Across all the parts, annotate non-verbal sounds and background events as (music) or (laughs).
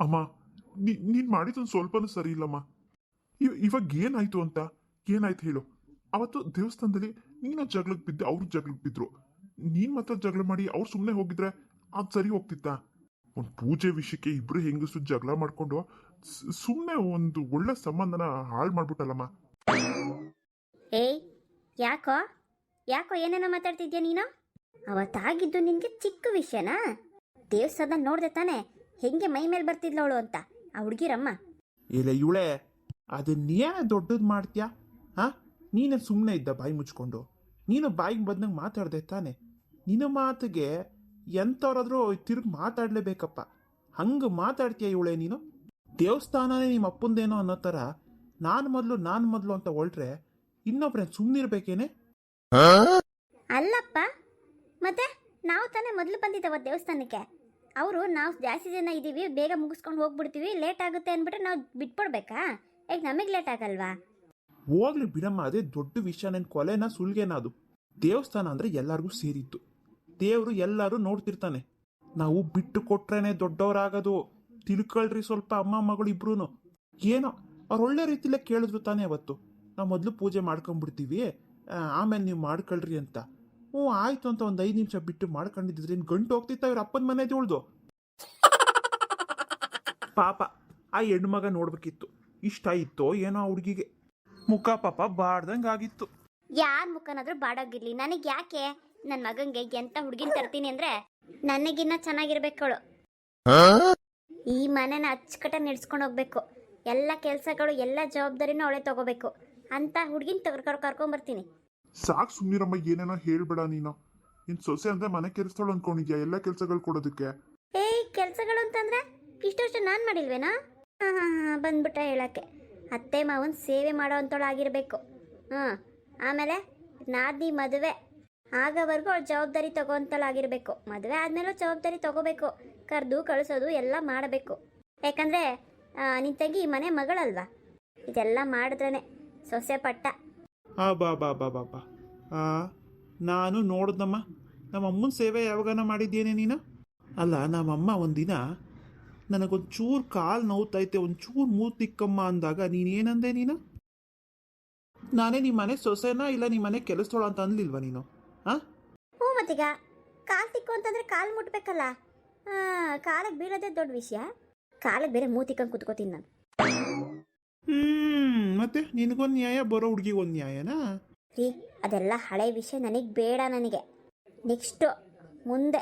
ಅಮ್ಮ ನೀನು ಮಾಡಿದ್ದೊಂದು ಸ್ವಲ್ಪನೂ ಸರಿ ಇಲ್ಲಮ್ಮ. ಇವ, ಇವಾಗ ಏನಾಯ್ತು ಅಂತ ಏನಾಯ್ತು ಹೇಳು. ಅವತ್ತು ದೇವಸ್ಥಾನದಲ್ಲಿ ನೀನು ಜಗಳಕ್ಕೆ ಬಿದ್ದೆ, ಅವ್ರು ಜಗಳಕ್ಕೆ ಬಿದ್ರು. ನೀನು ಮಾತ್ರ ಜಗಳ ಮಾಡಿ ಅವ್ರು ಸುಮ್ಮನೆ ಹೋಗಿದ್ರೆ ಅದು ಸರಿ ಹೋಗ್ತಿತ್ತಾ? ಒಂದು ಪೂಜೆ ವಿಷಯಕ್ಕೆ ಇಬ್ಬರು ಹೆಂಗಸು ಜಗಳ ಮಾಡಿಕೊಂಡು ಸುಮ್ಮನೆ ಒಂದು ಒಳ್ಳೆ ಸಂಬಂಧನ ಹಾಳು ಮಾಡ್ಬಿಟ್ಟಲ್ಲಮ್ಮ. ಏಯ್, ಯಾಕೋ? ಯಾಕೋ ಏನೇನೋ ಮಾತಾಡ್ತಿದ್ಯಾ ನೀನು? ಅವತ್ತಾಗಿದ್ದು ನಿನಗೆ ಚಿಕ್ಕ ವಿಷಯನಾ? ದೇವಸ್ಥಾನ ನೋಡ್ದೆ ತಾನೆ. ಹೆಂಗೆ ಮೈ ಮೇಲೆ ಬರ್ತಿದ್ಲವಳು ಅಂತ. ಆ ಹುಡುಗಿರಮ್ಮ. ಇಲ್ಲ ಇವಳೆ ಅದನ್ನೇನ ದೊಡ್ಡದು ಮಾಡ್ತೀಯಾ? ಹಾ ನೀನೇ ಸುಮ್ಮನೆ ಇದ್ದ ಬಾಯಿ ಮುಚ್ಕೊಂಡು. ನೀನು ಬಾಯಿಗೆ ಬಂದಂಗೆ ಮಾತಾಡ್ದೆ ತಾನೆ. ನಿನ್ನ ಮಾತಿಗೆ ಎಂಥವ್ರಾದ್ರೂ ತಿರುಗಿ ಮಾತಾಡಲೇಬೇಕಪ್ಪ. ಹಂಗೆ ಮಾತಾಡ್ತೀಯ ಇವಳೆ ನೀನು? ದೇವಸ್ಥಾನನೇ ನಿಮ್ಮ ಅಪ್ಪಂದೇನೋ ಅನ್ನೋ ಥರ ನಾನು ಮೊದಲು ನಾನು ಮೊದಲು ಅಂತ ಹೊರಟ್ರೆ ಇನ್ನೊಬ್ರೆ ಸುಮ್ಮನಿರ್ಬೇಕೇನೆ ಅಲ್ಲಪ್ಪ ಮತ್ತೆ ನಾವು ತಾನೇ ಮೊದಲು ಬಂದಿದ್ದಾವ ದೇವಸ್ಥಾನಕ್ಕೆ? ಅವರು ನಾವು ಜಾಸ್ತಿ ಜನ ಇದ್ದೀವಿ, ಬೇಗ ಮುಗಿಸ್ಕೊಂಡು ಹೋಗ್ಬಿಡ್ತೀವಿ ಲೇಟ್ ಆಗುತ್ತೆ ಅಂದ್ಬಿಟ್ಟು ನಾವು ಬಿಟ್ಬಿಡ್ಬೇಕಾ? ಈಗ ನಮಗೆ ಲೇಟ್ ಆಗಲ್ವಾ? ಹೋಗ್ಲಿ ಬಿಡಮ್ಮ, ಅದೇ ದೊಡ್ಡ ವಿಷಯ ನನ್ನ ಕೊಲೆನ ಸುಳ್ಗೆನ ಅದು. ದೇವಸ್ಥಾನ ಅಂದ್ರೆ ಎಲ್ಲರಿಗೂ ಸೇರಿತ್ತು. ದೇವರು ಎಲ್ಲರೂ ನೋಡ್ತಿರ್ತಾನೆ. ನಾವು ಬಿಟ್ಟು ಕೊಟ್ರೇನೆ ದೊಡ್ಡವರಾಗೋದು. ತಿಳ್ಕೊಳ್ರಿ ಸ್ವಲ್ಪ ಅಮ್ಮ, ಮಗಳು ಇಬ್ರು ಏನೋ, ಅವ್ರು ಒಳ್ಳೆ ರೀತಿಲೇ ಕೇಳಿದ್ರು ತಾನೇ ಅವತ್ತು. ನಾವು ಮೊದಲು ಪೂಜೆ ಮಾಡ್ಕೊಂಡ್ಬಿಡ್ತೀವಿ ಆಮೇಲೆ ನೀವು ಮಾಡ್ಕೊಳ್ರಿ ಅಂತ. ಹ್ಞೂ ಆಯ್ತು ಅಂತ ಒಂದು ಐದು ನಿಮಿಷ ಬಿಟ್ಟು ಮಾಡ್ಕೊಂಡಿದ್ರೆ ಇನ್ನು ಗಂಟು ಹೋಗ್ತಿತ್ತ ಇವ್ರ ಅಪ್ಪನ ಮನೆ ಉಳ್ದು (laughs) ಪಾಪ ಆ ಹೆಣ್ಣು ಮಗ ನೋಡ್ಬೇಕಿತ್ತು. ಇಷ್ಟ ಇತ್ತೋ ಏನೋ ಆ ಹುಡುಗಿಗೆ. ಮುಖ ಪಾಪ ಬಾಡ್ದಂಗೆ ಆಗಿತ್ತು. ಯಾರ ಮುಖನಾದ್ರೂ ಬಾಡೋಗಿರ್ಲಿ. ನನಗೆ ಯಾಕೆ ನನ್ನ ಮಗಂಗೆ ಎಂತ ಹುಡುಗಿನ ತರ್ತೀನಿ ಅಂದ್ರೆ ನನಗಿನ್ನ ಚೆನ್ನಾಗಿರ್ಬೇಕವಳು. ಈ ಮನೆನ ಅಚ್ಚುಕಟ್ಟ ನಡೆಸ್ಕೊಂಡು ಹೋಗ್ಬೇಕು. ಎಲ್ಲ ಕೆಲಸಗಳು ಎಲ್ಲ ಜವಾಬ್ದಾರಿನೂ ಅವಳೆ ತಗೋಬೇಕು. ಅಂತ ಹುಡುಗಿನ ಕರ್ಕೊಂಡ್ ಕರ್ಕೊಂಬರ್ತೀನಿ. ಸಾಕು ಸುಮ್ಮನಿರಮ್ಮ ಏನೇನೋ ಹೇಳ್ಬೇಡ ನೀನು. ನಿನ್ ಸೊಸೆ ಅಂದ್ರೆ ಮನೆ ಕೆಲ್ಸದಳು ಅನ್ಕೊಂಡಿದ್ಯಾ? ಎಲ್ಲ ಕೆಲಸಗಳು ಕೊಡೋದಕ್ಕೆ? ಏಯ್, ಕೆಲಸಗಳು ಅಂತಂದ್ರೆ ಇಷ್ಟಷ್ಟು ನಾನು ಮಾಡಿಲ್ವೇನಾ? ಹಾಂ ಹಾಂ ಹಾಂ ಬಂದ್ಬಿಟ್ಟ ಹೇಳಕ್ಕೆ. ಅತ್ತೆ ಮಾವನ್ ಸೇವೆ ಮಾಡೋ ಅಂಥವಳಾಗಿರ್ಬೇಕು ಹಾಂ ಆಮೇಲೆ ನಾದಿ ಮದುವೆ. ಆಗವರೆಗೂ ಅವಳು ಜವಾಬ್ದಾರಿ ತಗೋಂತಳಾಗಿರ್ಬೇಕು ಮದುವೆ ಆದಮೇಲೂ ಜವಾಬ್ದಾರಿ ತಗೋಬೇಕು. ಕರೆದು, ಕಳಿಸೋದು ಎಲ್ಲ ಮಾಡಬೇಕು. ಯಾಕಂದರೆ ನಿನ್ ತಂಗಿ ಮನೆ ಮಗಳಲ್ವಾ? ಇದೆಲ್ಲ ಮಾಡಿದ್ರೇನೆ ಸೊಸೆ ಪಟ್ಟ. ಆ, ಬಾ ಬಾ ಬಾ ಬಾ ಬಾ. ನಾನು ನೋಡ್ದಮ್ಮ, ನಮ್ಮಮ್ಮನ ಸೇವೆ ಯಾವಾಗನ ಮಾಡಿದ್ದೇನೆ ನೀನು? ಅಲ್ಲ, ನಮ್ಮಮ್ಮ ಒಂದಿನ ನನಗೊಂಚೂರು ಕಾಲು ನೋವ್ತೈತೆ, ಒಂಚೂರು ಮೂರು ತಿಕ್ಕಮ್ಮ ಅಂದಾಗ ನೀನೇನಂದೆ ನೀನು? ನಾನೇ ನಿಮ್ಮ ಮನೆ ಸೊಸೆನಾ ಇಲ್ಲ ನಿಮ್ಮ ಮನೆ ಕೆಲಸದೋಳ ಅಂತ ಅನ್ಲಿಲ್ವಾ ನೀನು? ಹಾಂ ಹ್ಞೂ ಮತ್ತೀಗ. ಕಾಲು ತಿಕ್ಕು ಅಂತಂದ್ರೆ ಕಾಲು ಮುಟ್ಬೇಕಲ್ಲ. ಕಾಲಿಗೆ ಬೀಳೋದೇ ದೊಡ್ಡ ವಿಷಯ. ಕಾಲಕ್ಕೆ ಬೇರೆ ಮೂತಿಕ್ಕಂಗೆ ಕುತ್ಕೋತೀನಿ ನಾನು. ಹ್ಮ್, ಮತ್ತೆ ನಿನಗೊಂದು ನ್ಯಾಯ, ಬರೋ ಹುಡುಗಿಗೊಂದು ನ್ಯಾಯನಾ? ರೀ, ಅದೆಲ್ಲ ಹಳೆ ವಿಷಯ ನನಗೆ ಬೇಡ ನನಗೆ. ನೆಕ್ಸ್ಟು ಮುಂದೆ.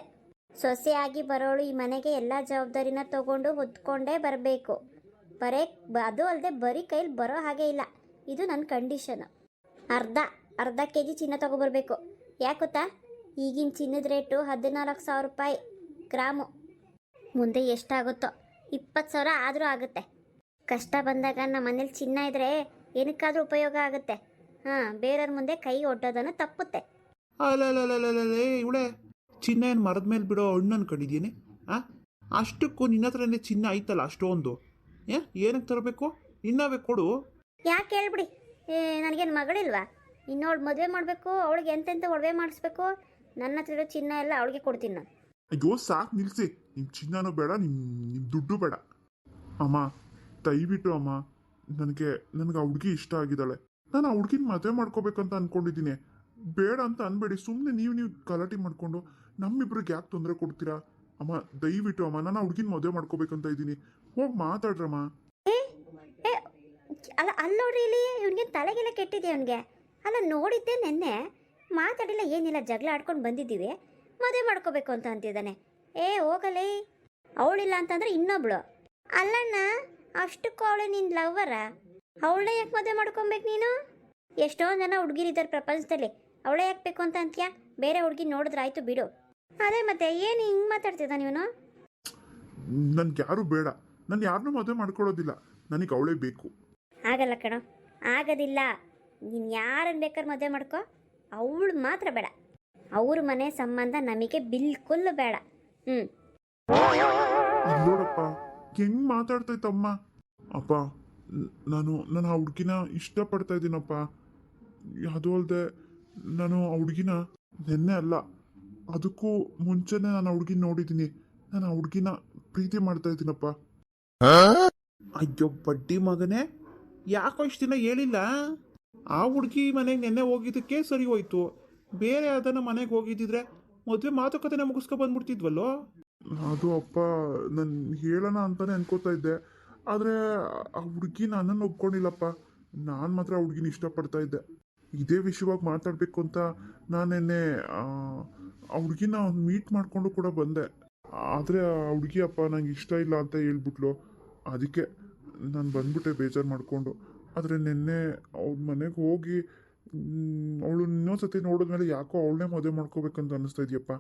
ಸೊಸೆಯಾಗಿ ಬರೋಳು ಈ ಮನೆಗೆ ಎಲ್ಲ ಜವಾಬ್ದಾರಿನ ತಗೊಂಡು ಹೊತ್ಕೊಂಡೇ ಬರಬೇಕು. ಬರೇ ಅದು ಅಲ್ಲದೆ ಬರೀ ಕೈಲಿ ಬರೋ ಹಾಗೆ ಇಲ್ಲ. ಇದು ನನ್ನ ಕಂಡೀಷನು ಅರ್ಧ ಅರ್ಧ ಕೆ ಜಿ ಚಿನ್ನ ತೊಗೊಬರ್ಬೇಕು. ಯಾಕೆ ಗೊತ್ತಾ? ಈಗಿನ ಚಿನ್ನದ ರೇಟು ಹದಿನಾಲ್ಕು ಸಾವಿರ ರೂಪಾಯಿ ಗ್ರಾಮು. ಮುಂದೆ ಎಷ್ಟಾಗುತ್ತೋ? ಇಪ್ಪತ್ತು ಸಾವಿರ ಆದರೂ ಆಗುತ್ತೆ. ಕಷ್ಟ ಬಂದಾಗ ನಮ್ಮ ಮನೇಲಿ ಚಿನ್ನ ಇದ್ದರೆ ಏನಕ್ಕಾದ್ರೂ ಉಪಯೋಗ ಆಗುತ್ತೆ. ಹಾಂ ಬೇರೆಯವ್ರ ಮುಂದೆ ಕೈ ಒಡ್ಡೋದನ್ನು ತಪ್ಪುತ್ತೆ. ಅಲ್ಲೇ ಇವಳೆ ಚಿನ್ನ ಏನು ಮರದ ಮೇಲೆ ಬಿಡೋ ಹಣ್ಣು ಅನ್ಕೊಂಡಿದ್ದೀನಿ ಆ? ಅಷ್ಟಕ್ಕೂ ನಿನ್ನ ಹತ್ರನೇ ಚಿನ್ನ ಐತಲ್ಲ ಅಷ್ಟೊಂದು? ಏ ಏನಕ್ಕೆ ತರಬೇಕು? ಇನ್ನವೇ ಕೊಡು. ಯಾಕೆ ಹೇಳ್ಬಿಡಿ? ಏ ನನಗೇನು ಮಗಳಿಲ್ವಾ? ಇನ್ನೋಳು ಮದುವೆ ಮಾಡಬೇಕು ಅವಳಿಗೆ ಎಂತೆಂತ ಒಡವೆ ಮಾಡಿಸ್ಬೇಕು? ನನ್ನ ಹತ್ರ ಇರೋ ಚಿನ್ನ ಎಲ್ಲ ಅವಳಿಗೆ ಕೊಡ್ತೀನಿ ನಾನು. ಅಯ್ಯೋ ಸಾಕು ನಿಲ್ಸಿ. ನಿಮ್ ಚಿನ್ನನೂ ಬೇಡ ನಿಮ್ ನಿಮ್ ದುಡ್ಡು ಬೇಡ. ಅಮ್ಮ ದಯವಿಟ್ಟು ಅಮ್ಮ. ನನಗೆ ನನಗೆ ಆ ಹುಡುಗಿ ಇಷ್ಟ ಆಗಿದ್ದಾಳೆ. ನಾನು ಆ ಹುಡುಗಿನ ಮದುವೆ ಮಾಡ್ಕೋಬೇಕಂತ ಅನ್ಕೊಂಡಿದ್ದೀನಿ. ಬೇಡ ಅಂತ ಅನ್ಬೇಡಿ. ಸುಮ್ಮನೆ ನೀವು ನೀವು ಗಲಾಟೆ ಮಾಡ್ಕೊಂಡು ನಮ್ಮಿಬ್ರಿಗೆ ಯಾಕೆ ತೊಂದರೆ ಕೊಡ್ತೀರಾ? ಅಮ್ಮ, ದಯವಿಟ್ಟು ಅಮ್ಮ. ನಾನು ಆ ಹುಡುಗಿನ ಮದುವೆ ಮಾಡ್ಕೋಬೇಕಂತ ಇದ್ದೀನಿ. ಹೋಗಿ ಮಾತಾಡ್ರಮ್ಮ ಅಲ್ಲ ಅಲ್ಲಿ ನೋಡ್ರಿ ಇಲ್ಲಿ. ಇವನಿಗೆ ತಲೆಗೆಲ್ಲ ಕೆಟ್ಟಿದೆ ಅವನಿಗೆ. ಅಲ್ಲ, ನೋಡಿದ್ದೆ ನೆನ್ನೆ. ಮಾತಾಡಿಲ್ಲ, ಏನಿಲ್ಲ, ಜಗಳ ಆಡ್ಕೊಂಡು ಬಂದಿದ್ದೀವಿ. ಮದುವೆ ಮಾಡ್ಕೋಬೇಕು ಅಂತ ಅಂತಿದ್ದಾನೆ. ಏ, ಹೋಗಲೇ. ಅವಳಿಲ್ಲ ಅಂತಂದ್ರೆ ಇನ್ನೊಬ್ಳು. ಅಲ್ಲಣ್ಣ ಅಷ್ಟಕ್ಕೂ ಅವಳೆ ನಿನ್ನ ಲವ್ವರ ಅವಳೇ ಯಾಕೆ ಮದುವೆ ಮಾಡ್ಕೊಬೇಕು ನೀನು? ಎಷ್ಟೊಂದು ಜನ ಹುಡುಗಿರಿದ್ದಾರೆ ಪ್ರಪಂಚದಲ್ಲಿ. ಅವಳೇ ಯಾಕೆ ಬೇಕು ಅಂತ ಅಂತ್ಯಾ? ಬೇರೆ ಹುಡುಗಿ ನೋಡಿದ್ರೆ ಆಯ್ತು ಬಿಡು. ಅದೇ ಮತ್ತೆ ಏನು ಹಿಂಗೆ ಮಾತಾಡ್ತಿದ್ದ ನೀನು? ನನ್ಗೆ ಯಾರು ಬೇಡ. ನಾನು ಯಾರನ್ನೂ ಮದುವೆ ಮಾಡ್ಕೊಳ್ಳೋದಿಲ್ಲ. ನನಗೆ ಅವಳೇ ಬೇಕು. ಆಗಲ್ಲ ಕಣೋ. ಆಗೋದಿಲ್ಲ. ನೀನು ಯಾರನ್ನು ಬೇಕಾದ್ರೆ ಮದುವೆ ಮಾಡ್ಕೊ. ಅವಳು ಮಾತ್ರ ಬೇಡ. ಅವ್ರ ಮನೆ ಸಂಬಂಧ ನಮಗೆ ಬಿಲ್ಕುಲ್ ಬೇಡ. ಹ್ಞೂ ನೋಡಪ್ಪ. ಹೆಂಗ್ ಮಾತಾಡ್ತೈತಮ್ಮ? ಅಪ್ಪ, ನಾನು ನಾನು ಆ ಹುಡುಗಿನ ಇಷ್ಟಪಡ್ತಾ ಇದ್ದೀನಪ್ಪ. ಅದು ಅಲ್ಲದೆ ನಾನು ಆ ಹುಡುಗಿನ ನಿನ್ನೆ ಅಲ್ಲ, ಅದಕ್ಕೂ ಮುಂಚೆನೆ ನಾನು ಆ ಹುಡುಗಿನ ನೋಡಿದ್ದೀನಿ. ನಾನು ಆ ಹುಡುಗಿನ ಪ್ರೀತಿ ಮಾಡ್ತಾ ಇದ್ದೀನಪ್ಪ. ಅಯ್ಯೋ, ಬಡ್ಡಿ ಮಗನೇ, ಯಾಕೋ ಇಷ್ಟು ದಿನ ಹೇಳಿಲ್ಲ? ಆ ಹುಡುಗಿ ಮನೆಗೆ ನೆನ್ನೆ ಹೋಗಿದ್ದಕ್ಕೆ ಸರಿ ಹೋಯ್ತು. ಬೇರೆ ಅದನ್ನ ಮನೆಗೆ ಹೋಗಿದ್ದಿದ್ರೆ ಮದುವೆ ಮಾತುಕತೆನ ಮುಗಿಸ್ಕೊ ಬಂದ್ಬಿಡ್ತಿದ್ವಲ್ಲೋ? ಅದು ಅಪ್ಪ, ನಾನು ಹೇಳೋಣ ಅಂತಾನೆ ಅನ್ಕೋತಾ ಇದ್ದೆ. ಆದರೆ ಆ ಹುಡುಗಿ ನನ್ನನ್ನು ಒಪ್ಕೊಂಡಿಲ್ಲಪ್ಪ. ನಾನು ಮಾತ್ರ ಆ ಹುಡುಗಿನ ಇಷ್ಟಪಡ್ತಾ ಇದ್ದೆ. ಇದೇ ವಿಷಯವಾಗಿ ಮಾತಾಡಬೇಕು ಅಂತ ನಾನು ನಿನ್ನೆ, ಆ ಹುಡ್ಗಿನ ಮೀಟ್ ಮಾಡಿಕೊಂಡು ಕೂಡ ಬಂದೆ. ಆದರೆ ಆ ಹುಡುಗಿ ಅಪ್ಪ ನಂಗೆ ಇಷ್ಟ ಇಲ್ಲ ಅಂತ ಹೇಳ್ಬಿಟ್ಲು. ಅದಕ್ಕೆ ನಾನು ಬಂದ್ಬಿಟ್ಟೆ ಬೇಜಾರು ಮಾಡಿಕೊಂಡು. ಆದರೆ ನಿನ್ನೆ ಅವ್ರ ಮನೆಗೆ ಹೋಗಿ ಅವಳು ಇನ್ನೊಂದ್ಸತಿ ನೋಡಿದ್ಮೇಲೆ ಯಾಕೋ ಅವಳನ್ನೇ ಮದುವೆ ಮಾಡ್ಕೋಬೇಕಂತ ಅನ್ನಿಸ್ತಾ ಇದೆಯಪ್ಪ.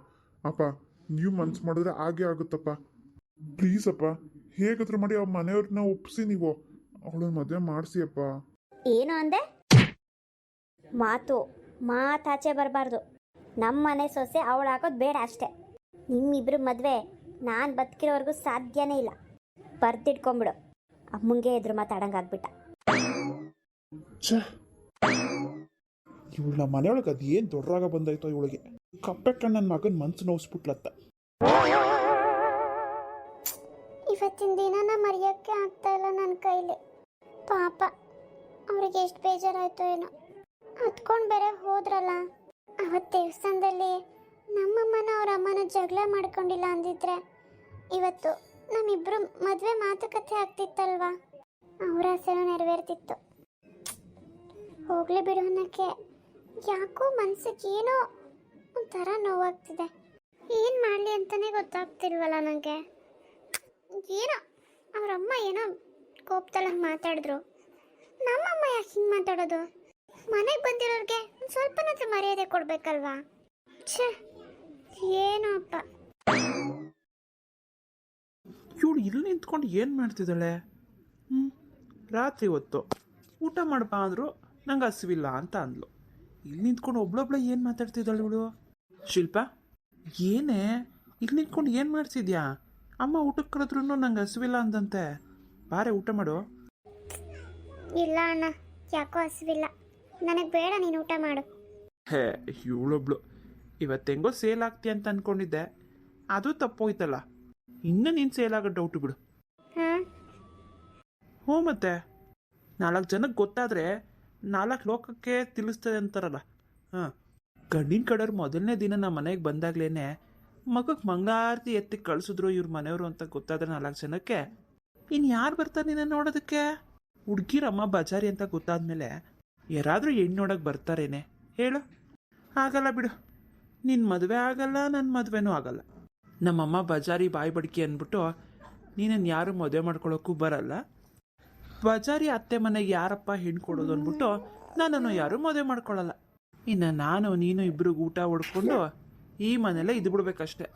ಅಪ್ಪ ನೀವು ಮನ್ಸು ಮಾಡಿದ್ರೆ ಹಾಗೆ ಆಗುತ್ತಪ್ಪ. ಪ್ಲೀಸ್ ಅಪ್ಪ ಹೇಗಾದ್ರೂ ಮಾಡಿ ಅವ್ರ ಮನೆಯವ್ರನ್ನ ಒಪ್ಸಿ ನೀವು. ಅವಳನ್ನ ಮದುವೆ ಮಾಡಿಸಿ ಅಪ್ಪ. ಏನು ಅಂದೆ? ಮಾತು ಮಾತಾಚೆ ಬರಬಾರ್ದು. ನಮ್ಮ ಮನೆ ಸೊಸೆ ಅವಳು ಹಾಕೋದು ಬೇಡ ಅಷ್ಟೇ. ನಿಮ್ಮಿಬ್ರು ಮದುವೆ ನಾನು ಬದುಕಿರೋವರೆಗೂ ಸಾಧ್ಯನೇ ಇಲ್ಲ. ಬರ್ದಿಟ್ಕೊಂಬಿಡು ಅಮ್ಮಂಗೆ ಎದುರು ಮಾತಾಡಂಗಾಗ್ಬಿಟ್ಟ ಛೇ. ನಮ್ಮ ಮನೆಯೊಳಗೆ ಅದು ಏನು ದೊಡ್ಡರಾಗ ಬಂದಾಯ್ತೋ ಇವಳಿಗೆ. ಕಪ್ಪೆ ಕಣ್ಣನ ಮಗನ ಮನ್ಸು ನೋವಿಸ್ಬಿಟ್ಲತ್ತ. ಇವತ್ತಿನ ದಿನನ ಮರೆಯೋಕ್ಕೆ ಆಗ್ತಾ ಇಲ್ಲ ನನ್ನ ಕೈಲಿ. ಪಾಪ, ಅವ್ರಿಗೆ ಎಷ್ಟು ಬೇಜಾರಾಯ್ತು ಏನೋ. ಹತ್ಕೊಂಡು ಬೇರೆ ಹೋದ್ರಲ್ಲ ಅವತ್ತು ದೇವಸ್ಥಾನದಲ್ಲಿ ನಮ್ಮಮ್ಮನ ಅವ್ರ ಅಮ್ಮನ ಜಗಳ ಮಾಡ್ಕೊಂಡಿಲ್ಲ ಅಂದಿದ್ರೆ, ಇವತ್ತು ನಮ್ಮಿಬ್ರು ಮದುವೆ ಮಾತುಕತೆ ಆಗ್ತಿತ್ತಲ್ವಾ? ಅವ್ರ ಆಸೆನೂ ನೆರವೇರ್ತಿತ್ತು. ಹೋಗ್ಲಿ ಬಿಡು ಯಾಕೋ ಮನ್ಸಿಗೆ ಏನೋ ಒಂಥರ ನೋವಾಗ್ತಿದೆ. ಏನು ಮಾಡಲಿ ಅಂತಲೇ ಗೊತ್ತಾಗ್ತಿಲ್ವಲ್ಲ ನನಗೆ ಏನೋ, ಅವರಮ್ಮ ಏನೋ ಕೋಪದಲ್ಲಿ ಮಾತಾಡಿದ್ರು. ನಮ್ಮಮ್ಮ ಯಾಕೆ ಹಿಂಗೆ ಮಾತಾಡೋದು? ಮನೆಗೆ ಬಂದಿರೋರಿಗೆ ಒಂದು ಸ್ವಲ್ಪನಾದ್ರೂ ಮರ್ಯಾದೆ ಕೊಡ್ಬೇಕಲ್ವಾ? ಛೇ, ಏನೋ ಅಪ್ಪ. ಇವಳು ಇಲ್ಲಿ ನಿಂತ್ಕೊಂಡು ಏನು ಮಾಡ್ತಿದ್ದಾಳೆ? ಹ್ಞೂ ರಾತ್ರಿ ಹೊತ್ತು. ಊಟ ಮಾಡಪ್ಪ ಅಂದರು ನಂಗೆ ಹಸಿವಿಲ್ಲ ಅಂತ ಅಂದ್ಲು. ಇಲ್ಲಿ ನಿಂತ್ಕೊಂಡು ಒಬ್ಳೊಬ್ಳೆ ಏನು ಮಾತಾಡ್ತಿದ್ದಾಳೆ ಇವಳು? ಶಿಲ್ಪ ಏನೇ? ಇಲ್ಲಿ ನಿಂತ್ಕೊಂಡು ಏನು ಮಾಡ್ತಿದ್ಯಾ? ಅಮ್ಮ ಊಟಕ್ಕೆ ಕರೆದ್ರೂ ನಂಗೆ ಹಸಿವಿಲ್ಲ ಅಂದಂತೆ. ಬಾರೆ ಊಟ ಮಾಡು. ಇಲ್ಲ ಅಣ್ಣ ಯಾಕೋ ಹಸಿವಿಲ್ಲ. ನನಗೆ ಬೇಡ ನೀನು ಊಟ ಮಾಡು. ಹೇ ಇವಳೊಬ್ಳು. ಇವತ್ತು ಹೆಂಗೋ ಸೇಲ್ ಆಗ್ತಿ ಅಂತ ಅನ್ಕೊಂಡಿದ್ದೆ. ಅದು ತಪ್ಪೋಯ್ತಲ್ಲ. ಇನ್ನು ನೀನು ಸೇಲ್ ಆಗೋ ಡೌಟ್ ಬಿಡು. ಹಾಂ? ಹ್ಞೂ ಮತ್ತೆ. ನಾಲ್ಕು ಜನಕ್ಕೆ ಗೊತ್ತಾದರೆ ನಾಲ್ಕು ಲೋಕಕ್ಕೆ ತಿಳಿಸ್ತದೆ ಅಂತಾರಲ್ಲ. ಹಾಂ. ಗಂಡಿನ ಕಡೆಯವ್ರು ಮೊದಲನೇ ದಿನ ನಮ್ಮ ಮನೆಗೆ ಬಂದಾಗ್ಲೇ ಮಗಕ್ಕೆ ಮಂಗಾರತಿ ಎತ್ತಿ ಕಳಿಸಿದ್ರು ಇವ್ರ ಮನೆಯವರು ಅಂತ ಗೊತ್ತಾದ್ರೆ ನಾಲ್ಕು ಜನಕ್ಕೆ ಇನ್ನು ಯಾರು ಬರ್ತಾರೆ ನಿನ್ನ ನೋಡೋದಕ್ಕೆ? ಹುಡ್ಗಿರಮ್ಮ ಬಜಾರಿ ಅಂತ ಗೊತ್ತಾದ್ಮೇಲೆ ಯಾರಾದರೂ ಹೆಣ್ಣು ನೋಡೋಕೆ ಬರ್ತಾರೇನೆ, ಹೇಳು. ಆಗಲ್ಲ ಬಿಡು ನಿನ್ನ ಮದುವೆ ಆಗಲ್ಲ ನನ್ನ ಮದುವೆನೂ ಆಗಲ್ಲ. ನಮ್ಮಮ್ಮ ಬಜಾರಿ ಬಾಯಿ ಬಡ್ಕಿ ಅಂದ್ಬಿಟ್ಟು ನೀನನ್ನು ಯಾರು ಮದುವೆ ಮಾಡ್ಕೊಳ್ಳೋಕ್ಕೂ ಬರಲ್ಲ. ಬಜಾರಿ ಅತ್ತೆ ಮನೆಗೆ ಯಾರಪ್ಪ ಹೆಣ್ಣು ಕೊಡೋದು ಅಂದ್ಬಿಟ್ಟು ನನ್ನನ್ನು ಯಾರು ಮದುವೆ ಮಾಡ್ಕೊಳ್ಳಲ್ಲ ಇನ್ನು ನಾನು ನೀನು ಇಬ್ರಿಗೆ ಊಟ ಹೊಡ್ಕೊಂಡು ಈ ಮನೆಯಲ್ಲೇ ಇದು ಬಿಡ್ಬೇಕಷ್ಟೆ.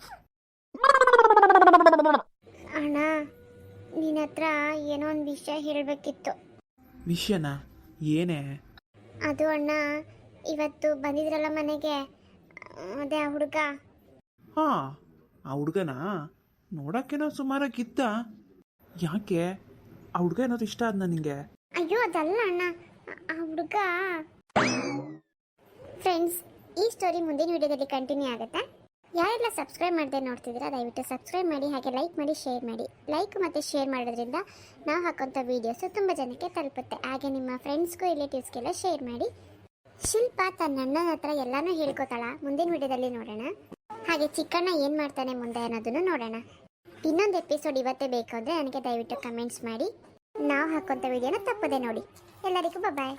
ಅಣ್ಣ ನಿನ್ನ ಹತ್ರ ಏನೋ ಒಂದು ವಿಷಯ ಹೇಳಬೇಕಿತ್ತು. ವಿಷಯನಾ? ಏನೇ? ಅದು ಅಣ್ಣ ಇವತ್ತು ಬಂದಿದ್ರಲ್ಲ ಮನೆಗೆ ಅದೇ ಆ ಹುಡುಗ. ಹಾ ಆ ಹುಡುಗನ? ನೋಡೋಕ್ಕೇನೋ ಸುಮಾರಾಗಿದ್ದ. ಯಾಕೆ? ಆ ಹುಡ್ಗ ಏನಾದ್ರು ಇಷ್ಟ ಆದ್ನ ನಿಂಗೆ? ಅಯ್ಯೋ ಅದಲ್ಲ ಅಣ್ಣ ಆ ಹುಡುಗ. ಫ್ರೆಂಡ್ಸ್ ಈ ಸ್ಟೋರಿ ಮುಂದಿನ ವಿಡಿಯೋದಲ್ಲಿ ಕಂಟಿನ್ಯೂ ಆಗುತ್ತೆ? ಯಾರೆಲ್ಲ ಸಬ್ಸ್ಕ್ರೈಬ್ ಮಾಡದೆ ನೋಡ್ತಿದ್ದೀರಾ, ದಯವಿಟ್ಟು ಸಬ್ಸ್ಕ್ರೈಬ್ ಮಾಡಿ, ಹಾಗೆ ಲೈಕ್ ಮಾಡಿ ಶೇರ್ ಮಾಡಿ. ಲೈಕ್ ಮತ್ತು ಶೇರ್ ಮಾಡೋದ್ರಿಂದ ನಾವು ಹಾಕೋಂಥ ವೀಡಿಯೋಸು ತುಂಬ ಜನಕ್ಕೆ ತಲುಪುತ್ತೆ. ಹಾಗೆ ನಿಮ್ಮ ಫ್ರೆಂಡ್ಸ್ಗೂ ರಿಲೇಟಿವ್ಸ್ಗೆಲ್ಲ ಶೇರ್ ಮಾಡಿ. ಶಿಲ್ಪ ತನ್ನ ಅಣ್ಣನ ಹತ್ರ ಎಲ್ಲಾನು ಹೇಳ್ಕೊತಾಳ. ಮುಂದಿನ ವಿಡಿಯೋದಲ್ಲಿ ನೋಡೋಣ. ಹಾಗೆ ಚಿಕ್ಕಣ್ಣ ಏನು ಮಾಡ್ತಾನೆ ಮುಂದೆ ಅನ್ನೋದನ್ನು ನೋಡೋಣ. ಇನ್ನೊಂದು ಎಪಿಸೋಡ್ ಇವತ್ತೇ ಬೇಕು ನನಗೆ ದಯವಿಟ್ಟು ಕಮೆಂಟ್ಸ್ ಮಾಡಿ. ನಾವು ಹಾಕೋಂಥ ವಿಡಿಯೋನ ತಪ್ಪದೆ ನೋಡಿ. ಎಲ್ಲರಿಗೂ ಬಾಯ್